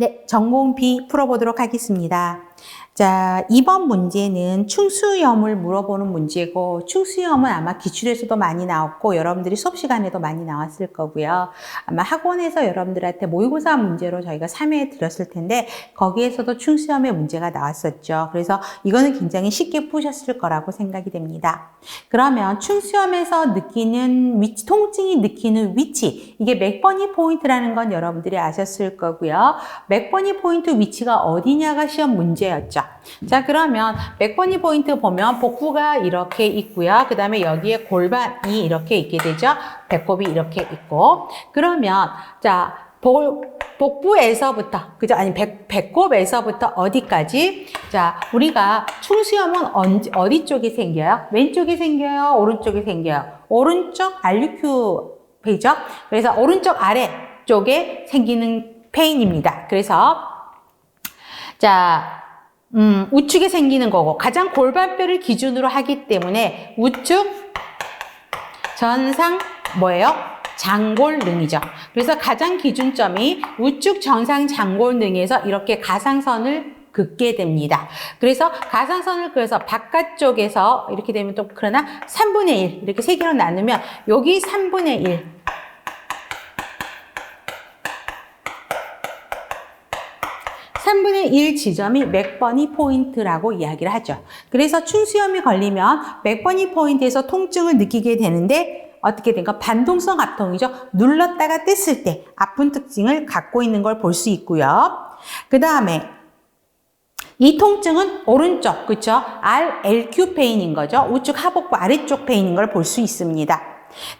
네, 전공 B 풀어보도록 하겠습니다. 자, 이번 문제는 충수염을 물어보는 문제고, 충수염은 아마 기출에서도 많이 나왔고, 여러분들이 수업 시간에도 많이 나왔을 거고요. 아마 학원에서 여러분들한테 모의고사 문제로 저희가 3회 드렸을 텐데, 거기에서도 충수염의 문제가 나왔었죠. 그래서 이거는 굉장히 쉽게 푸셨을 거라고 생각이 됩니다. 그러면 충수염에서 느끼는 위치, 통증이 느끼는 위치, 이게 맥버니 포인트라는 건 여러분들이 아셨을 거고요. 맥버니 포인트 위치가 어디냐가 시험 문제 였죠. 자, 그러면 맥버니 포인트 보면 복부가 이렇게 있고요. 그 다음에 여기에 골반이 이렇게 있게 되죠. 배꼽이 이렇게 있고. 그러면, 자, 복, 복부에서부터, 그죠? 아니, 배, 배꼽에서부터 어디까지? 자, 우리가 충수염은 언제, 어디 쪽에 생겨요? 왼쪽에 생겨요? 오른쪽에 생겨요? 오른쪽 알류큐 페이죠? 그래서 오른쪽 아래 쪽에 생기는 페인입니다. 그래서, 자, 음, 우측에 생기는 거고 가장 골반뼈를 기준으로 하기 때문에 우측 전상 뭐예요? 장골능이죠. 그래서 가장 기준점이 우측 정상 장골능에서 이렇게 가상선을 긋게 됩니다. 그래서 가상선을 그려서 바깥쪽에서 이렇게 되면 또 그러나 3분의 1 이렇게 세 개로 나누면 여기 3분의 1 3분의 1 지점이 맥버니 포인트라고 이야기를 하죠. 그래서 충수염이 걸리면 맥버니 포인트에서 통증을 느끼게 되는데 어떻게 된가 반동성 압통이죠. 눌렀다가 뗐을 때 아픈 특징을 갖고 있는 걸 볼 수 있고요. 그 다음에 이 통증은 오른쪽, 그쵸? RLQ 페인인 거죠. 우측 하복부 아래쪽 페인인 걸 볼 수 있습니다.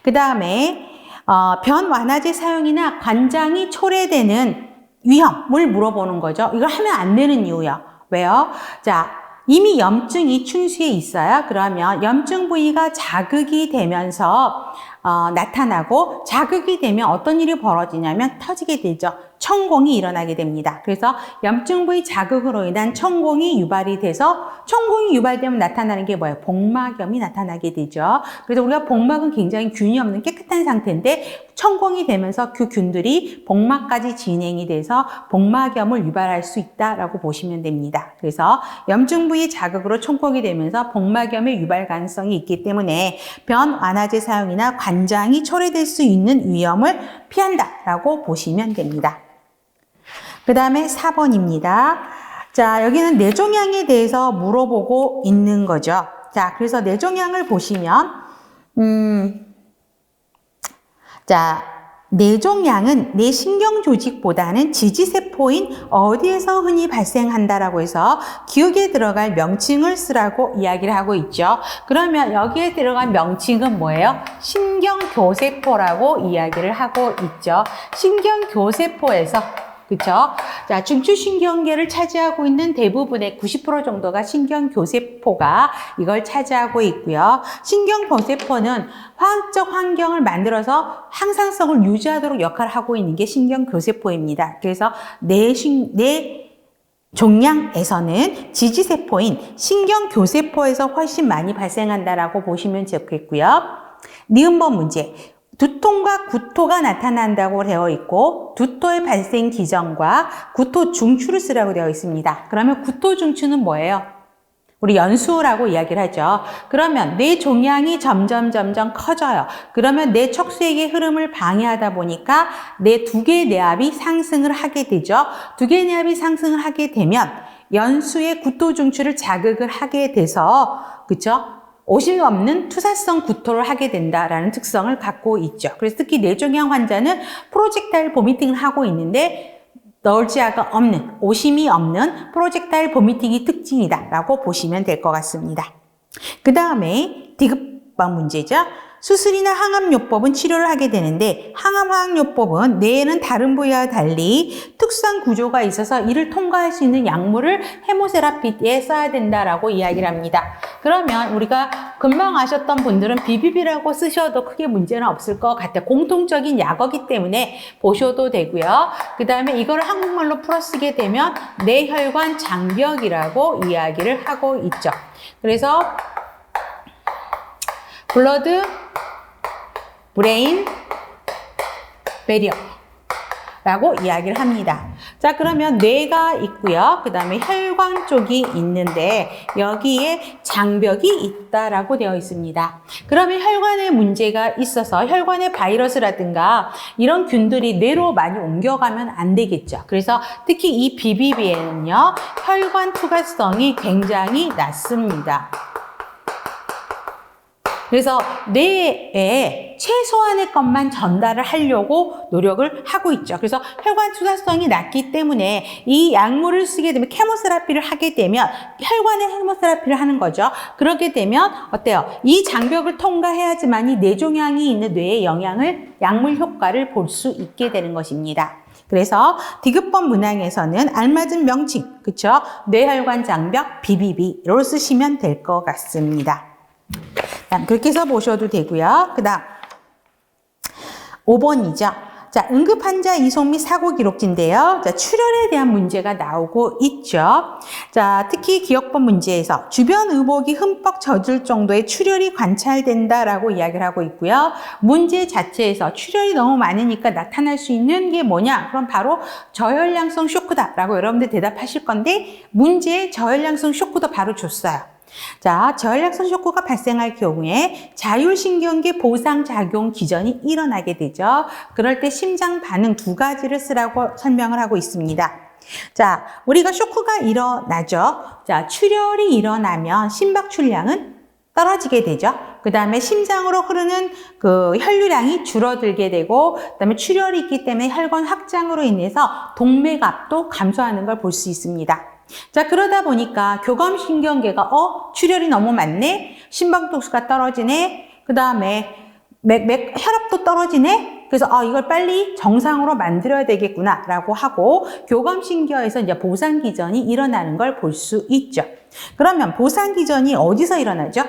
그 다음에 어, 변 완화제 사용이나 관장이 초래되는 위험을 물어보는 거죠. 이걸 하면 안 되는 이유요. 왜요? 자, 이미 염증이 충수에 있어요. 그러면 염증 부위가 자극이 되면서 어, 나타나고 자극이 되면 어떤 일이 벌어지냐면 터지게 되죠. 천공이 일어나게 됩니다. 그래서 염증 부위 자극으로 인한 천공이 유발이 돼서 천공이 유발되면 나타나는 게 뭐예요? 복막염이 나타나게 되죠. 그래서 우리가 복막은 굉장히 균이 없는 깨끗한 상태인데 천공이 되면서 그 균들이 복막까지 진행이 돼서 복막염을 유발할 수 있다라고 보시면 됩니다. 그래서 염증 부위 자극으로 천공이 되면서 복막염의 유발 가능성이 있기 때문에 변 완화제 사용이나 관장이 초래될 수 있는 위험을 피한다라고 보시면 됩니다. 그 다음에 4번입니다. 자, 여기는 뇌종양에 대해서 물어보고 있는 거죠. 자, 그래서 뇌종양을 보시면, 음, 자, 뇌종양은 뇌신경 조직보다는 지지세포인 어디에서 흔히 발생한다라고 해서 기억에 들어갈 명칭을 쓰라고 이야기를 하고 있죠. 그러면 여기에 들어간 명칭은 뭐예요? 신경교세포라고 이야기를 하고 있죠. 신경교세포에서 그쵸? 자, 중추신경계를 차지하고 있는 대부분의 90% 정도가 신경교세포가 이걸 차지하고 있고요. 신경교세포는 화학적 환경을 만들어서 항상성을 유지하도록 역할을 하고 있는 게 신경교세포입니다. 그래서 내, 신, 내 종양에서는 지지세포인 신경교세포에서 훨씬 많이 발생한다라고 보시면 좋겠고요. 니은번 문제. 두통과 구토가 나타난다고 되어 있고 두토의 발생 기전과 구토 중추를 쓰라고 되어 있습니다. 그러면 구토 중추는 뭐예요? 우리 연수라고 이야기를 하죠. 그러면 내 종양이 점점 점점 커져요. 그러면 내 척수에게 흐름을 방해하다 보니까 내두 개의 내압이 상승을 하게 되죠. 두 개의 내압이 상승을 하게 되면 연수의 구토 중추를 자극을 하게 돼서 그죠? 50 없는 투사성 구토를 하게 된다라는 특성을 갖고 있죠. 그래서 특히 뇌종양 환자는 프로젝타일 보미팅을 하고 있는데 널지아가 없는, 오심이 없는 프로젝타일 보미팅이 특징이다라고 보시면 될 것 같습니다. 그 다음에 디귿방 문제죠. 수술이나 항암요법은 치료를 하게 되는데 항암화학요법은 뇌에는 다른 부위와 달리 특수한 구조가 있어서 이를 통과할 수 있는 약물을 헤모세라피에 써야 된다라고 이야기를 합니다. 그러면 우리가 금방 아셨던 분들은 비비비라고 쓰셔도 크게 문제는 없을 것 같아요. 공통적인 약어기 때문에 보셔도 되고요. 그 다음에 이걸 한국말로 풀어 쓰게 되면 뇌혈관 장벽이라고 이야기를 하고 있죠. 그래서 블러드 브레인 베리어 라고 이야기를 합니다. 자, 그러면 뇌가 있고요. 그 다음에 혈관 쪽이 있는데 여기에 장벽이 있다라고 되어 있습니다. 그러면 혈관에 문제가 있어서 혈관에 바이러스라든가 이런 균들이 뇌로 많이 옮겨가면 안 되겠죠. 그래서 특히 이 BBB에는요, 혈관 투과성이 굉장히 낮습니다. 그래서 뇌에 최소한의 것만 전달을 하려고 노력을 하고 있죠. 그래서 혈관 투과성이 낮기 때문에 이 약물을 쓰게 되면 케모세라피를 하게 되면 혈관에 케모세라피를 하는 거죠. 그렇게 되면 어때요? 이 장벽을 통과해야지만 이 뇌종양이 있는 뇌에 영향을 약물 효과를 볼 수 있게 되는 것입니다. 그래서 디귿번 문항에서는 알맞은 명칭, 그쵸? 뇌혈관 장벽 BBB로 쓰시면 될 것 같습니다. 그렇게 해서 보셔도 되고요. 그 다음 5번이죠. 자, 응급 환자 이송 및 사고 기록지인데요. 자, 출혈에 대한 문제가 나오고 있죠. 자, 특히 기억법 문제에서 주변 의복이 흠뻑 젖을 정도의 출혈이 관찰된다라고 이야기를 하고 있고요. 문제 자체에서 출혈이 너무 많으니까 나타날 수 있는 게 뭐냐? 그럼 바로 저혈량성 쇼크다라고 여러분들 대답하실 건데 문제에 저혈량성 쇼크도 바로 줬어요. 자, 저혈량성 쇼크가 발생할 경우에 자율신경계 보상작용 기전이 일어나게 되죠. 그럴 때 심장 반응 두 가지를 쓰라고 설명을 하고 있습니다. 자, 우리가 쇼크가 일어나죠. 자, 출혈이 일어나면 심박 출량은 떨어지게 되죠. 그 다음에 심장으로 흐르는 그 혈류량이 줄어들게 되고, 그 다음에 출혈이 있기 때문에 혈관 확장으로 인해서 동맥압도 감소하는 걸 볼 수 있습니다. 자, 그러다 보니까 교감신경계가, 어, 출혈이 너무 많네? 심박독수가 떨어지네? 그 다음에 맥, 맥, 혈압도 떨어지네? 그래서, 아, 이걸 빨리 정상으로 만들어야 되겠구나, 라고 하고, 교감신경에서 이제 보상기전이 일어나는 걸 볼 수 있죠. 그러면 보상기전이 어디서 일어나죠?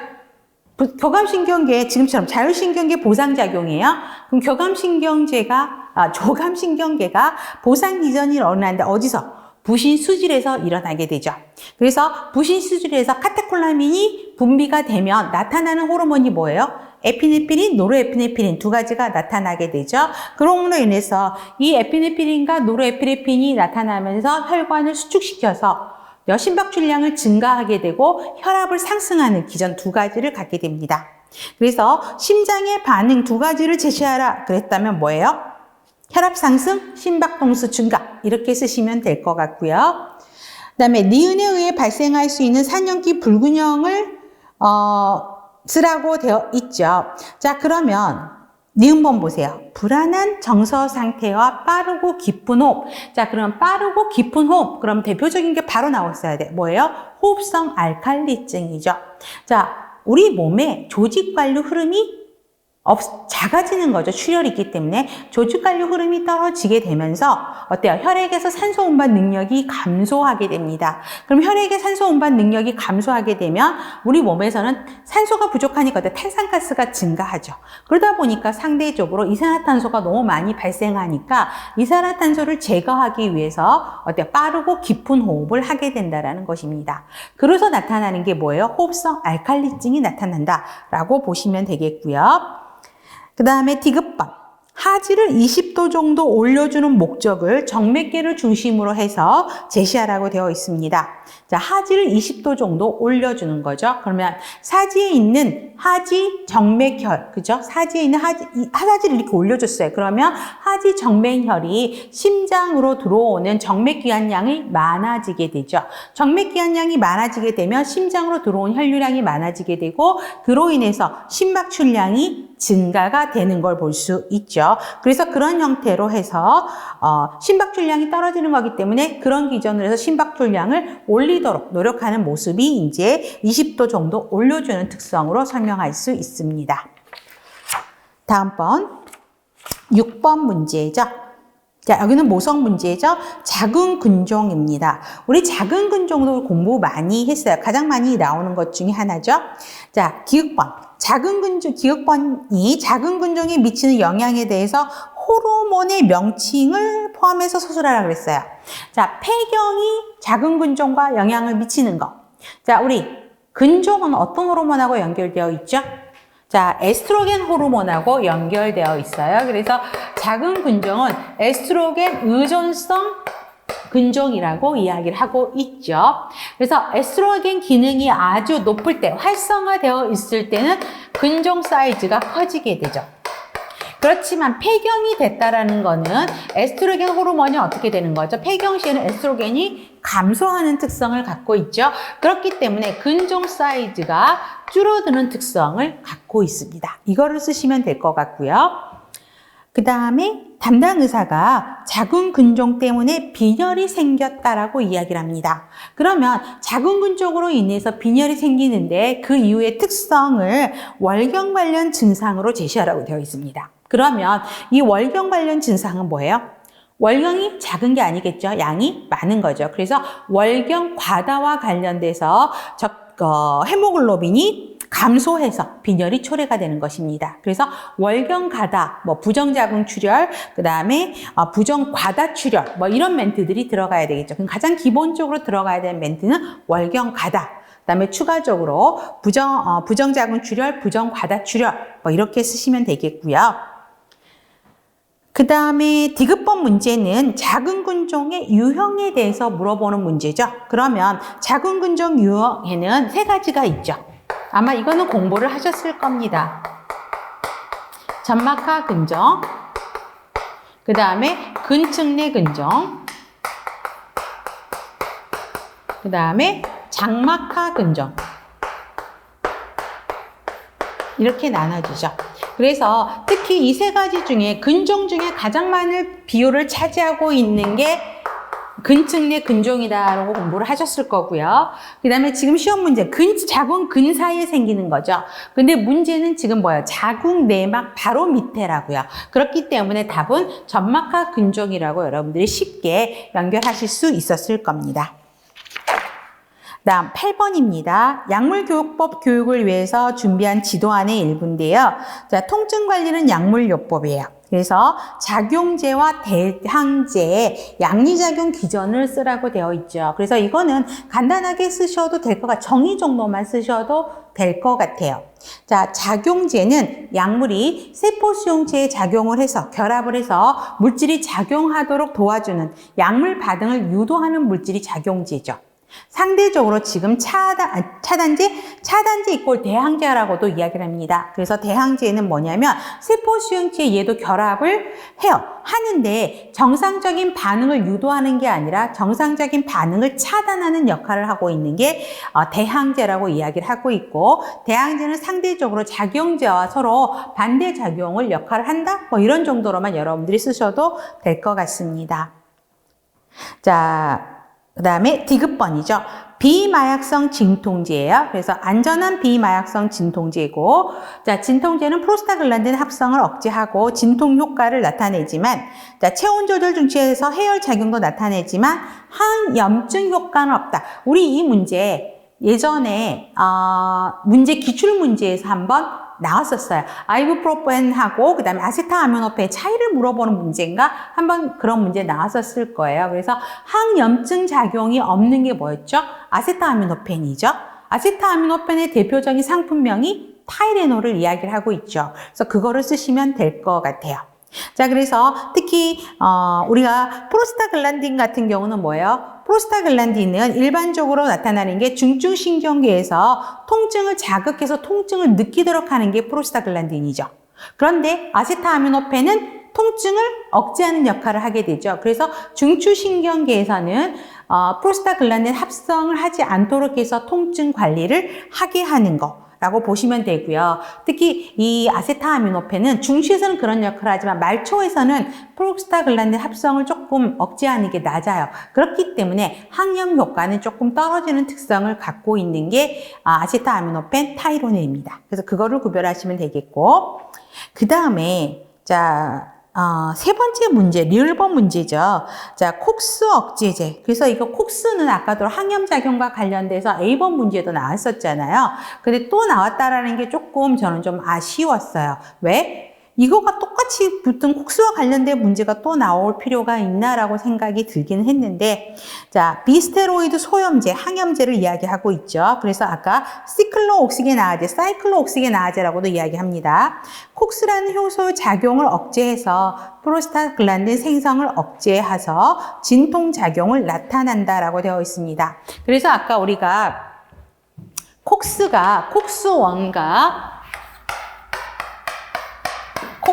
교감신경계, 지금처럼 자율신경계 보상작용이에요. 그럼 교감신경제가, 아, 조감신경계가 보상기전이 일어나는데 어디서? 부신 수질에서 일어나게 되죠. 그래서 부신 수질에서 카테콜라민이 분비가 되면 나타나는 호르몬이 뭐예요? 에피네피린, 노르에피네피린 두 가지가 나타나게 되죠. 그럼으로 인해서 이 에피네피린과 노르에피네핀이 나타나면서 혈관을 수축시켜서 심박출량을 증가하게 되고 혈압을 상승하는 기전 두 가지를 갖게 됩니다. 그래서 심장의 반응 두 가지를 제시하라 그랬다면 뭐예요? 혈압 상승, 심박동수 증가 이렇게 쓰시면 될 것 같고요. 그다음에 니은에 의해 발생할 수 있는 산염기 불균형을 어, 쓰라고 되어 있죠. 자 그러면 니은번 보세요. 불안한 정서 상태와 빠르고 깊은 호흡. 자, 그럼 빠르고 깊은 호흡. 그럼 대표적인 게 바로 나왔어야 돼. 뭐예요? 호흡성 알칼리증이죠. 자, 우리 몸의 조직 관류 흐름이 없, 작아지는 거죠. 출혈이 있기 때문에 조직관류 흐름이 떨어지게 되면서 어때요? 혈액에서 산소 운반 능력이 감소하게 됩니다. 그럼 혈액의 산소 운반 능력이 감소하게 되면 우리 몸에서는 산소가 부족하니까 탄산가스가 증가하죠. 그러다 보니까 상대적으로 이산화탄소가 너무 많이 발생하니까 이산화탄소를 제거하기 위해서 어때요? 빠르고 깊은 호흡을 하게 된다라는 것입니다. 그래서 나타나는 게 뭐예요? 호흡성 알칼리증이 나타난다라고 보시면 되겠고요. 그 다음에 디귿번. 하지를 20도 정도 올려주는 목적을 정맥계를 중심으로 해서 제시하라고 되어 있습니다. 자, 하지를 20도 정도 올려주는 거죠. 그러면 사지에 있는 하지 정맥혈, 그죠? 사지에 있는 하지, 하지를 이렇게 올려줬어요. 그러면 하지 정맥혈이 심장으로 들어오는 정맥기관량이 많아지게 되죠. 정맥기관량이 많아지게 되면 심장으로 들어온 혈류량이 많아지게 되고 그로 인해서 심박출량이 증가가 되는 걸 볼 수 있죠. 그래서 그런 형태로 해서 어, 심박출량이 떨어지는 거기 때문에 그런 기준으로 해서 심박출량을 올리도록 노력하는 모습이 이제 20도 정도 올려주는 특성으로 설명할 수 있습니다. 다음번 6번 문제죠. 자, 여기는 모성 문제죠. 작은 근종입니다. 우리 작은 근종도 공부 많이 했어요. 가장 많이 나오는 것 중에 하나죠. 자, 기억번. 작은 근종, 기억번이 작은 근종에 미치는 영향에 대해서 호르몬의 명칭을 포함해서 서술하라 그랬어요. 자, 폐경이 작은 근종과 영향을 미치는 거. 자, 우리 근종은 어떤 호르몬하고 연결되어 있죠? 자, 에스트로겐 호르몬하고 연결되어 있어요. 그래서 작은 근종은 에스트로겐 의존성 근종이라고 이야기를 하고 있죠. 그래서 에스트로겐 기능이 아주 높을 때, 활성화되어 있을 때는 근종 사이즈가 커지게 되죠. 그렇지만 폐경이 됐다라는 거는 에스트로겐 호르몬이 어떻게 되는 거죠? 폐경 시에는 에스트로겐이 감소하는 특성을 갖고 있죠. 그렇기 때문에 근종 사이즈가 줄어드는 특성을 갖고 있습니다. 이거를 쓰시면 될 것 같고요. 그 다음에 담당 의사가 자궁 근종 때문에 빈혈이 생겼다라고 이야기를 합니다. 그러면 자궁 근종으로 인해서 빈혈이 생기는데 그 이후의 특성을 월경 관련 증상으로 제시하라고 되어 있습니다. 그러면 이 월경 관련 증상은 뭐예요? 월경이 작은 게 아니겠죠. 양이 많은 거죠. 그래서 월경 과다와 관련돼서 적, 어, 헤모글로빈이 감소해서 빈혈이 초래가 되는 것입니다. 그래서 월경 가다, 뭐 부정자궁 출혈, 그 다음에 어, 부정 과다 출혈, 뭐 이런 멘트들이 들어가야 되겠죠. 그럼 가장 기본적으로 들어가야 되는 멘트는 월경 가다. 그다음에 추가적으로 부정 어, 부정자궁 출혈, 부정 과다 출혈, 뭐 이렇게 쓰시면 되겠고요. 그 다음에 디귿번 문제는 자궁근종의 유형에 대해서 물어보는 문제죠. 그러면 자궁근종 유형에는 세 가지가 있죠. 아마 이거는 공부를 하셨을 겁니다. 점막하 근종, 그 다음에 근층내 근종, 그 다음에 장막하 근종. 이렇게 나눠지죠. 그래서 특히 이 세 가지 중에 근종 중에 가장 많은 비율을 차지하고 있는 게 근층내 근종이다라고 공부를 하셨을 거고요. 그 다음에 지금 시험 문제, 근, 자궁 근 사이에 생기는 거죠. 근데 문제는 지금 뭐예요? 자궁 내막 바로 밑에라고요. 그렇기 때문에 답은 점막하 근종이라고 여러분들이 쉽게 연결하실 수 있었을 겁니다. 다음 8번입니다. 약물교육법 교육을 위해서 준비한 지도안의 일부인데요. 자, 통증 관리는 약물요법이에요. 그래서 작용제와 대항제의 양리작용 기전을 쓰라고 되어 있죠. 그래서 이거는 간단하게 쓰셔도 될 것 같아요. 정의 정도만 쓰셔도 될 것 같아요. 자, 작용제는 약물이 세포 수용체에 작용을 해서 결합을 해서 물질이 작용하도록 도와주는 약물 반응을 유도하는 물질이 작용제죠. 상대적으로 지금 차단, 아, 차단제, 차단제 이꼴 대항제라고도 이야기를 합니다. 그래서 대항제는 뭐냐면 세포 수용체에 얘도 결합을 해요. 하는데 정상적인 반응을 유도하는 게 아니라 정상적인 반응을 차단하는 역할을 하고 있는 게 어, 대항제라고 이야기를 하고 있고 대항제는 상대적으로 작용제와 서로 반대 작용을 역할을 한다. 뭐 이런 정도로만 여러분들이 쓰셔도 될 것 같습니다. 자, 그 다음에 디귿번이죠. 비마약성 진통제예요. 그래서 안전한 비마약성 진통제고, 자 진통제는 프로스타글란딘 합성을 억제하고 진통 효과를 나타내지만, 자 체온 조절 중추에서 해열 작용도 나타내지만 항염증 효과는 없다. 우리 이 문제 예전에 어, 문제 기출 문제에서 한번 나왔었어요. 아이부프로펜하고 그다음에 아세타아미노펜의 차이를 물어보는 문제인가 한번 그런 문제 나왔었을 거예요. 그래서 항염증 작용이 없는 게 뭐였죠? 아세타아미노펜이죠. 아세타아미노펜의 대표적인 상품명이 타이레놀을 이야기를 하고 있죠. 그래서 그거를 쓰시면 될 것 같아요. 자, 그래서 특히 어, 우리가 프로스타글란딘 같은 경우는 뭐예요? 프로스타글란딘은 일반적으로 나타나는 게 중증신경계에서 통증을 자극해서 통증을 느끼도록 하는 게 프로스타글란딘이죠. 그런데 아세타아미노펜은 통증을 억제하는 역할을 하게 되죠. 그래서 중추신경계에서는 어, 프로스타글란딘 합성을 하지 않도록 해서 통증 관리를 하게 하는 거. 라고 보시면 되고요. 특히 이 아세타아미노펜은 중시에서는 그런 역할을 하지만 말초에서는 프록스타글란딘 합성을 조금 억제하는 게 낮아요. 그렇기 때문에 항염 효과는 조금 떨어지는 특성을 갖고 있는 게 아, 아세타아미노펜 타이로네입니다. 그래서 그거를 구별하시면 되겠고 그 다음에 자 어, 세 번째 문제, 리을번 문제죠. 자, 콕스 억제제. 그래서 이거 콕스는 아까도 항염작용과 관련돼서 A번 문제도 나왔었잖아요. 근데 또 나왔다라는 게 조금 저는 좀 아쉬웠어요. 왜? 이거가 똑같이 붙은 콕스와 관련된 문제가 또 나올 필요가 있나라고 생각이 들긴 했는데 자 비스테로이드 소염제, 항염제를 이야기하고 있죠. 그래서 아까 시클로옥시게나아제, 사이클로옥시게나아제라고도 이야기합니다. 콕스라는 효소 작용을 억제해서 프로스타글란딘 생성을 억제해서 진통 작용을 나타난다라고 되어 있습니다. 그래서 아까 우리가 콕스가 콕스1과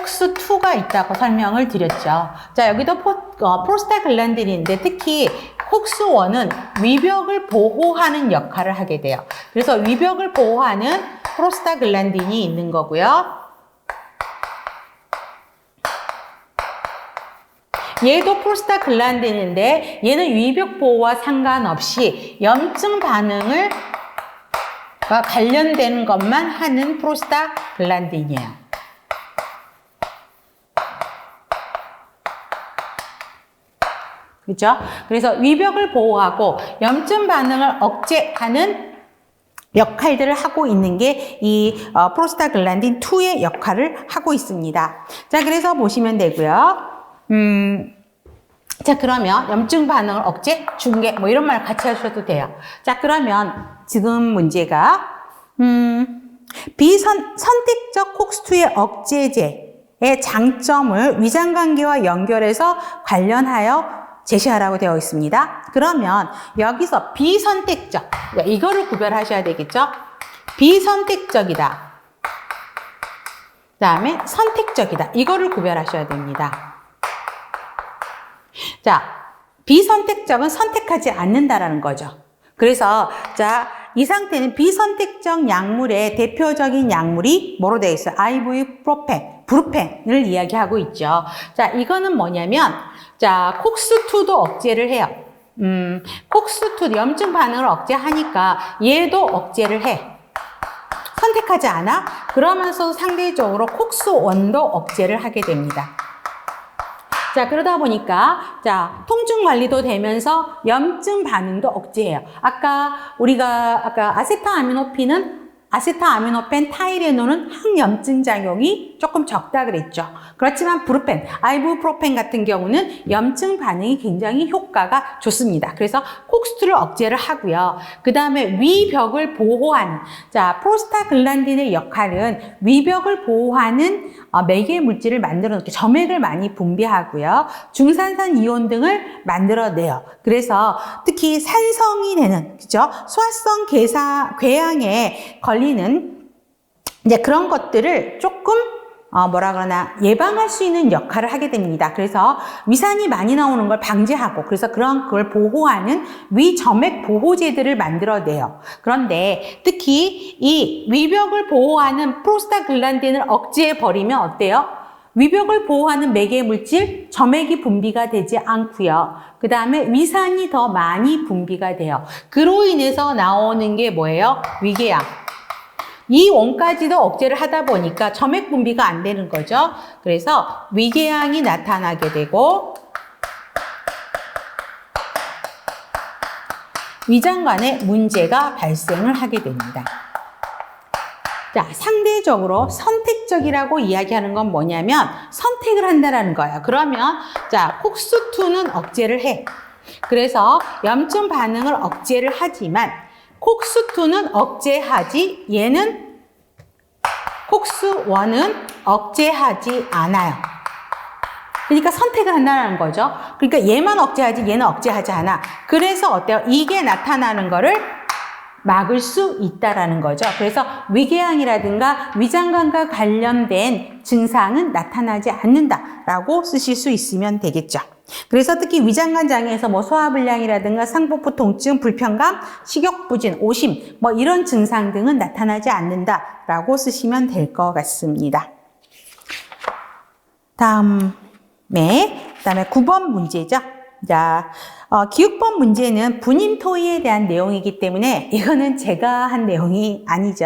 콕스2가 있다고 설명을 드렸죠. 자, 여기도 포, 어, 프로스타글란딘인데 특히 콕스1은 위벽을 보호하는 역할을 하게 돼요. 그래서 위벽을 보호하는 프로스타글란딘이 있는 거고요. 얘도 프로스타글란딘인데 얘는 위벽 보호와 상관없이 염증 반응을 과 관련된 것만 하는 프로스타글란딘이에요. 그죠? 그래서 위벽을 보호하고 염증 반응을 억제하는 역할들을 하고 있는 게 이 프로스타글란딘 2의 역할을 하고 있습니다. 자, 그래서 보시면 되고요. 음, 자, 그러면 염증 반응을 억제, 중계, 뭐 이런 말 같이 하셔도 돼요. 자, 그러면 지금 문제가, 음, 비선, 선택적 콕스2의 억제제 의 장점을 위장관계와 연결해서 관련하여 제시하라고 되어 있습니다. 그러면 여기서 비선택적, 이거를 구별하셔야 되겠죠? 비선택적이다. 그 다음에 선택적이다. 이거를 구별하셔야 됩니다. 자, 비선택적은 선택하지 않는다라는 거죠. 그래서 자, 이 상태는 비선택적 약물의 대표적인 약물이 뭐로 되어 있어요? 아이브이프로펜, 브루펜을 이야기하고 있죠. 자, 이거는 뭐냐면 자, 콕스2도 억제를 해요. 음, 콕스2 염증 반응을 억제하니까 얘도 억제를 해. 선택하지 않아? 그러면서 상대적으로 콕스1도 억제를 하게 됩니다. 자, 그러다 보니까, 자, 통증 관리도 되면서 염증 반응도 억제해요. 아까 우리가, 아까 아세타아미노핀은 아세타아미노펜, 타이레놀은 항염증 작용이 조금 적다 그랬죠. 그렇지만 브루펜, 아이부프로펜 같은 경우는 염증 반응이 굉장히 효과가 좋습니다. 그래서 콕스트를 억제를 하고요. 그 다음에 위벽을 보호하는 자 프로스타글란딘의 역할은 위벽을 보호하는 어, 매개 물질을 만들어 놓게 점액을 많이 분비하고요. 중산산 이온 등을 만들어내요. 그래서 특히 산성이 되는 그죠? 소화성 괴사 궤양에 걸리는 이제 그런 것들을 조금 어, 뭐라 그러나 예방할 수 있는 역할을 하게 됩니다. 그래서 위산이 많이 나오는 걸 방지하고 그래서 그런 그걸 보호하는 위점액 보호제들을 만들어내요. 그런데 특히 이 위벽을 보호하는 프로스타글란딘을 억제해 버리면 어때요? 위벽을 보호하는 매개 물질 점액이 분비가 되지 않고요. 그 다음에 위산이 더 많이 분비가 돼요. 그로 인해서 나오는 게 뭐예요? 위궤양. 이 원까지도 억제를 하다 보니까 점액 분비가 안 되는 거죠. 그래서 위궤양이 나타나게 되고 위장관에 문제가 발생을 하게 됩니다. 자, 상대적으로 선택적이라고 이야기하는 건 뭐냐면 선택을 한다라는 거예요. 그러면 자, 콕스2는 억제를 해. 그래서 염증 반응을 억제를 하지만 콕스2는 억제하지 얘는 콕스1은 억제하지 않아요. 그러니까 선택을 한다는 거죠. 그러니까 얘만 억제하지 얘는 억제하지 않아. 그래서 어때요? 이게 나타나는 거를 막을 수 있다라는 거죠. 그래서 위궤양이라든가 위장관과 관련된 증상은 나타나지 않는다라고 쓰실 수 있으면 되겠죠. 그래서 특히 위장관 장애에서 뭐 소화불량이라든가 상복부 통증, 불편감, 식욕부진, 오심 뭐 이런 증상 등은 나타나지 않는다라고 쓰시면 될 것 같습니다. 다음에 그다음에 9번 문제죠. 자, 어, 기육번 문제는 분임 토의에 대한 내용이기 때문에 이거는 제가 한 내용이 아니죠.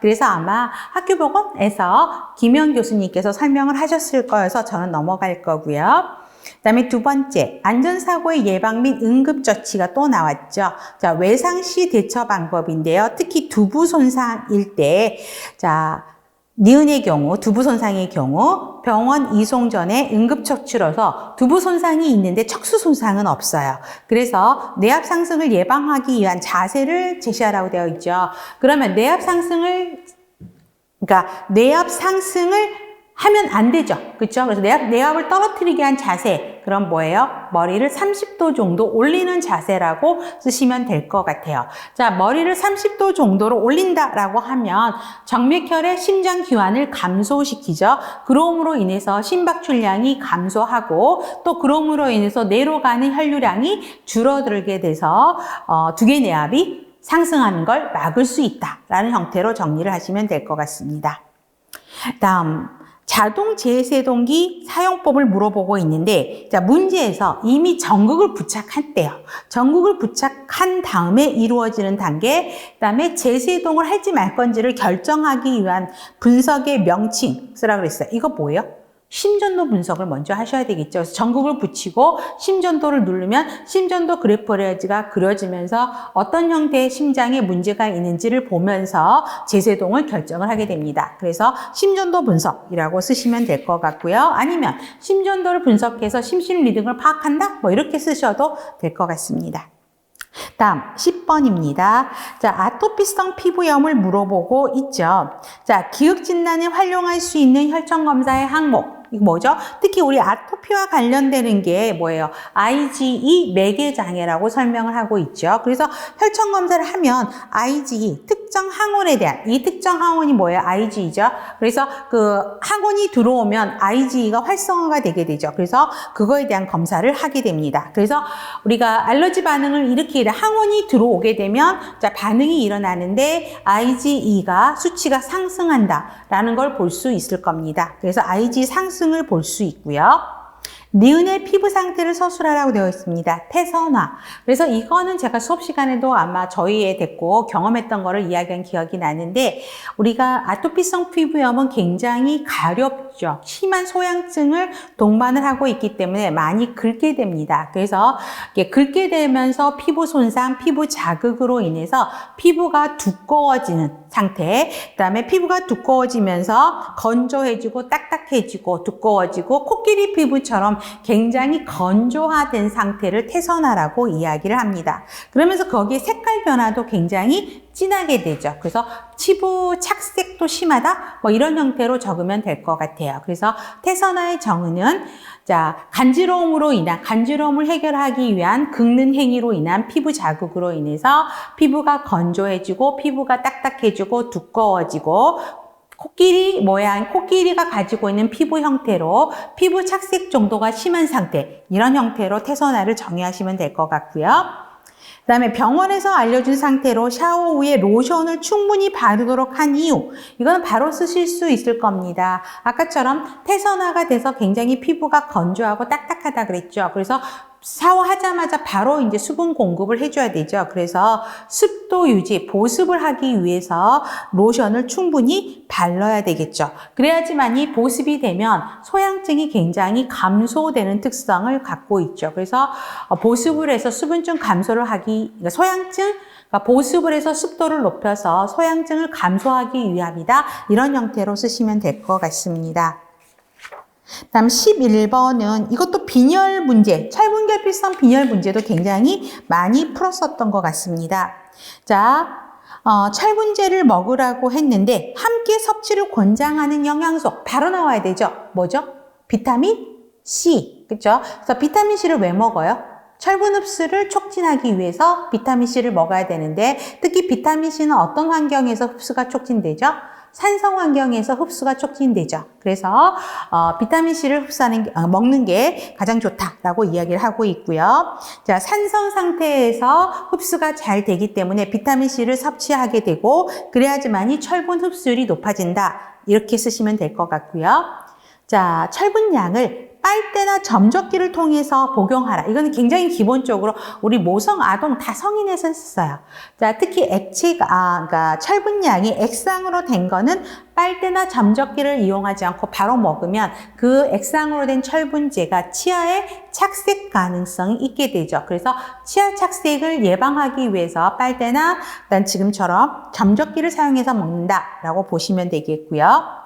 그래서 아마 학교보건에서 김영 교수님께서 설명을 하셨을 거여서 저는 넘어갈 거고요. 그 다음에 두 번째, 안전사고의 예방 및 응급조치가 또 나왔죠. 자, 외상시 대처 방법인데요. 특히 두부 손상일 때, 자, 니은의 경우, 두부 손상의 경우 병원 이송 전에 응급 처치로서 두부 손상이 있는데 척수 손상은 없어요. 그래서 뇌압 상승을 예방하기 위한 자세를 제시하라고 되어 있죠. 그러면 뇌압 상승을 그러니까 뇌압 상승을 하면 안 되죠. 그렇죠? 그래서 뇌압, 뇌압을 떨어뜨리게 한 자세. 그럼 뭐예요? 머리를 30도 정도 올리는 자세라고 쓰시면 될 것 같아요. 자, 머리를 30도 정도로 올린다라고 하면 정맥혈의 심장 기환을 감소시키죠. 그럼으로 인해서 심박출량이 감소하고 또 그럼으로 인해서 뇌로 가는 혈류량이 줄어들게 돼서 어, 두개 뇌압이 상승하는 걸 막을 수 있다라는 형태로 정리를 하시면 될 것 같습니다. 다음 자동 제세동기 사용법을 물어보고 있는데 자 문제에서 이미 전극을 부착했대요. 전극을 부착한 다음에 이루어지는 단계 그다음에 제세동을 할지 말 건지를 결정하기 위한 분석의 명칭 쓰라 그랬어요. 이거 뭐예요? 심전도 분석을 먼저 하셔야 되겠죠. 그래서 전극을 붙이고 심전도를 누르면 심전도 그래프레지가 그려지면서 어떤 형태의 심장에 문제가 있는지를 보면서 제세동을 결정을 하게 됩니다. 그래서 심전도 분석이라고 쓰시면 될 것 같고요. 아니면 심전도를 분석해서 심심 리듬을 파악한다? 뭐 이렇게 쓰셔도 될 것 같습니다. 다음 10번입니다. 자, 아토피성 피부염을 물어보고 있죠. 자, 기억 진단에 활용할 수 있는 혈청 검사의 항목. 이거 뭐죠? 특히 우리 아토피와 관련되는 게 뭐예요? IgE 매개 장애라고 설명을 하고 있죠. 그래서 혈청 검사를 하면 IgE 특정 항원에 대한 이 특정 항원이 뭐예요? IgE죠. 그래서 그 항원이 들어오면 IgE가 활성화가 되게 되죠. 그래서 그거에 대한 검사를 하게 됩니다. 그래서 우리가 알러지 반응을 일으키게 돼 항원이 들어오게 되면 자 반응이 일어나는데 IgE가 수치가 상승한다라는 걸 볼 수 있을 겁니다. 그래서 IgE 상승 을 볼 수 있고요. 니은의 피부 상태를 서술하라고 되어 있습니다. 태선화. 그래서 이거는 제가 수업 시간에도 아마 저희에 됐고 경험했던 거를 이야기한 기억이 나는데 우리가 아토피성 피부염은 굉장히 가렵죠. 심한 소양증을 동반을 하고 있기 때문에 많이 긁게 됩니다. 그래서 긁게 되면서 피부 손상, 피부 자극으로 인해서 피부가 두꺼워지는 상태, 그 다음에 피부가 두꺼워지면서 건조해지고 딱딱해지고 두꺼워지고 코끼리 피부처럼 굉장히 건조화된 상태를 태선화라고 이야기를 합니다. 그러면서 거기에 색깔 변화도 굉장히 진하게 되죠. 그래서 피부 착색도 심하다? 뭐 이런 형태로 적으면 될 것 같아요. 그래서 태선화의 정의는 자, 간지러움으로 인한, 간지러움을 해결하기 위한 긁는 행위로 인한 피부 자극으로 인해서 피부가 건조해지고 피부가 딱딱해지고 두꺼워지고 코끼리 모양, 코끼리가 가지고 있는 피부 형태로 피부 착색 정도가 심한 상태, 이런 형태로 태선화를 정의하시면 될 것 같고요. 그 다음에 병원에서 알려준 상태로 샤워 후에 로션을 충분히 바르도록 한 이유. 이거는 바로 쓰실 수 있을 겁니다. 아까처럼 태선화가 돼서 굉장히 피부가 건조하고 딱딱하다 그랬죠. 그래서 샤워하자마자 바로 이제 수분 공급을 해줘야 되죠. 그래서 습도 유지, 보습을 하기 위해서 로션을 충분히 발라야 되겠죠. 그래야지만이 보습이 되면 소양증이 굉장히 감소되는 특성을 갖고 있죠. 그래서 보습을 해서 수분증 감소를 하기, 그러니까 소양증, 그러니까 보습을 해서 습도를 높여서 소양증을 감소하기 위함이다. 이런 형태로 쓰시면 될 것 같습니다. 다음 11번은 이것도 빈혈 문제, 철분결핍성 빈혈 문제도 굉장히 많이 풀었었던 것 같습니다. 자, 어, 철분제를 먹으라고 했는데 함께 섭취를 권장하는 영양소 바로 나와야 되죠. 뭐죠? 비타민 C. 그렇죠? 그래서 비타민 C를 왜 먹어요? 철분 흡수를 촉진하기 위해서 비타민 C를 먹어야 되는데 특히 비타민 C는 어떤 환경에서 흡수가 촉진되죠? 산성 환경에서 흡수가 촉진되죠. 그래서 어, 비타민 C를 흡수하는 어, 먹는 게 가장 좋다라고 이야기를 하고 있고요. 자, 산성 상태에서 흡수가 잘 되기 때문에 비타민 C를 섭취하게 되고 그래야지만이 철분 흡수율이 높아진다. 이렇게 쓰시면 될 것 같고요. 자, 철분량을 빨대나 점적기를 통해서 복용하라. 이거는 굉장히 기본적으로 우리 모성, 아동 다 성인에서 썼어요. 자, 특히 액체, 아, 그러니까 철분량이 액상으로 된 거는 빨대나 점적기를 이용하지 않고 바로 먹으면 그 액상으로 된 철분제가 치아에 착색 가능성이 있게 되죠. 그래서 치아 착색을 예방하기 위해서 빨대나 난 지금처럼 점적기를 사용해서 먹는다라고 보시면 되겠고요.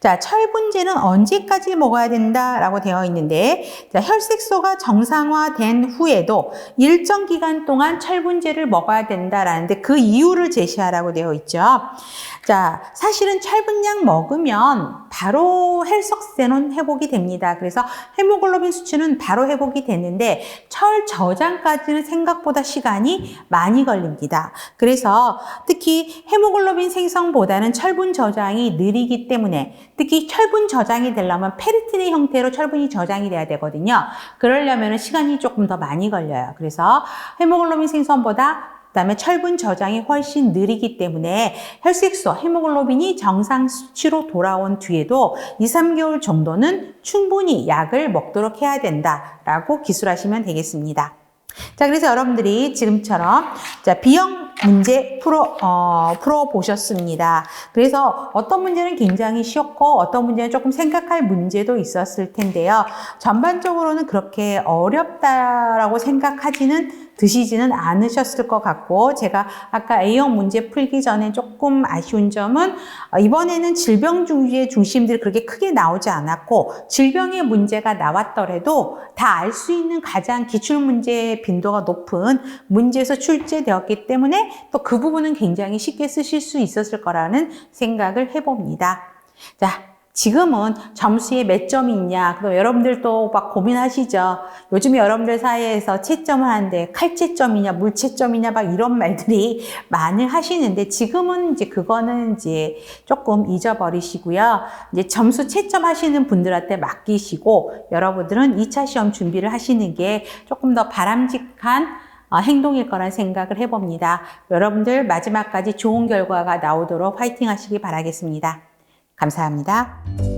자, 철분제는 언제까지 먹어야 된다라고 되어 있는데, 자, 혈색소가 정상화된 후에도 일정 기간 동안 철분제를 먹어야 된다라는데 그 이유를 제시하라고 되어 있죠. 자, 사실은 철분약 먹으면 바로 헬석세는 회복이 됩니다. 그래서 헤모글로빈 수치는 바로 회복이 되는데 철 저장까지는 생각보다 시간이 많이 걸립니다. 그래서 특히 헤모글로빈 생성보다는 철분 저장이 느리기 때문에 특히 철분 저장이 되려면 페리틴의 형태로 철분이 저장이 돼야 되거든요. 그러려면 시간이 조금 더 많이 걸려요. 그래서 헤모글로빈 생성보다 그다음에 철분 저장이 훨씬 느리기 때문에 혈색소, 헤모글로빈이 정상 수치로 돌아온 뒤에도 2, 3개월 정도는 충분히 약을 먹도록 해야 된다라고 기술하시면 되겠습니다. 자, 그래서 여러분들이 지금처럼 자, B형 문제 풀어, 어, 풀어 보셨습니다. 그래서 어떤 문제는 굉장히 쉬웠고 어떤 문제는 조금 생각할 문제도 있었을 텐데요. 전반적으로는 그렇게 어렵다라고 생각하지는 드시지는 않으셨을 것 같고 제가 아까 A형 문제 풀기 전에 조금 아쉬운 점은 어, 이번에는 질병 주의 중심들이 그렇게 크게 나오지 않았고 질병의 문제가 나왔더라도 다 알 수 있는 가장 기출 문제의 빈도가 높은 문제에서 출제되었기 때문에 또 그 부분은 굉장히 쉽게 쓰실 수 있었을 거라는 생각을 해봅니다. 자, 지금은 점수에 몇 점이 있냐. 그럼 여러분들도 막 고민하시죠. 요즘 여러분들 사이에서 채점을 하는데 칼채점이냐, 물채점이냐, 막 이런 말들이 많이 하시는데 지금은 이제 그거는 이제 조금 잊어버리시고요. 이제 점수 채점 하시는 분들한테 맡기시고 여러분들은 2차 시험 준비를 하시는 게 조금 더 바람직한 어, 행동일 거란 생각을 해봅니다. 여러분들 마지막까지 좋은 결과가 나오도록 화이팅 하시기 바라겠습니다. 감사합니다.